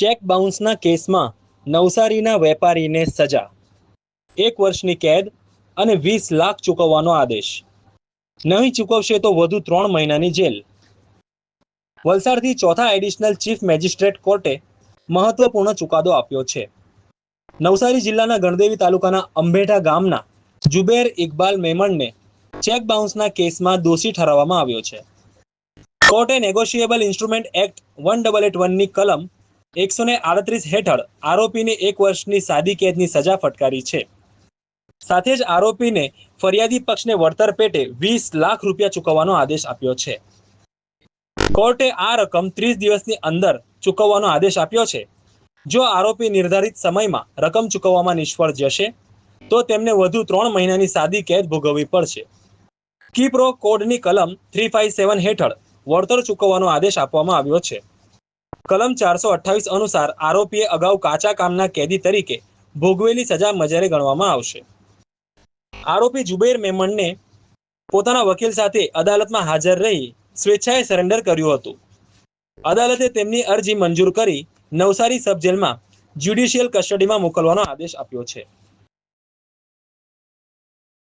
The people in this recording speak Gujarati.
ચેક બાઉન્સના કેસમાં નવસારીના વેપારીને સજા. એક વર્ષની કેદ અને વીસ લાખ ચૂકવવાનો આદેશ. નહીં ચૂકવશે તો વધુ ત્રણ મહિનાની જેલ. વલસાડથી ચોથા એડિશનલ ચીફ મેજિસ્ટ્રેટ કોર્ટે મહત્વપૂર્ણ ચુકાદો આપ્યો છે. નવસારી જિલ્લાના ગણદેવી તાલુકાના અંબેઠા ગામના જુબેર ઇકબાલ મેમણને ચેક બાઉન્સના કેસમાં દોષી ઠરાવવામાં આવ્યો છે. કોર્ટે negotiable instrument act one double eight વનની કલમ એકસો ને આડત્રીસ હેઠળ આરોપીને એક વર્ષની સાદી કેદની સજા ફટકારી છે. સાથે જ આરોપીને ફરિયાદી પક્ષને વળતર પેટે વીસ લાખ રૂપિયા ચૂકવવાનો આદેશ આપ્યો છે. કોર્ટે આ રકમ ત્રીસ દિવસની અંદર ચૂકવવાનો આદેશ આપ્યો છે. જો આરોપી નિર્ધારિત સમયમાં રકમ ચૂકવવામાં નિષ્ફળ જશે, તો તેમને વધુ ત્રણ મહિનાની સાદી કેદ ભોગવવી પડશે. કીપ્રો કોડની કલમ થ્રી ફાઇવ સેવન હેઠળ વળતર ચૂકવવાનો આદેશ આપવામાં આવ્યો છે. કલમ ચારસો અઠ્ઠાવીસ અનુસાર આરોપીએ અગાઉ કાચા કામના કેદી તરીકે ભોગવેલી સજા મજારે ગણવામાં આવશે. આરોપી જુબેર મેમણને પોતાના વકીલ સાથે અદાલતમાં હાજર રહી સ્વેચ્છાએ સરેન્ડર કર્યું હતું. અદાલતે તેમની અરજી મંજૂર કરી નવસારી સબ જેલમાં જ્યુડિશિયલ કસ્ટડીમાં મોકલવાનો આદેશ આપ્યો છે.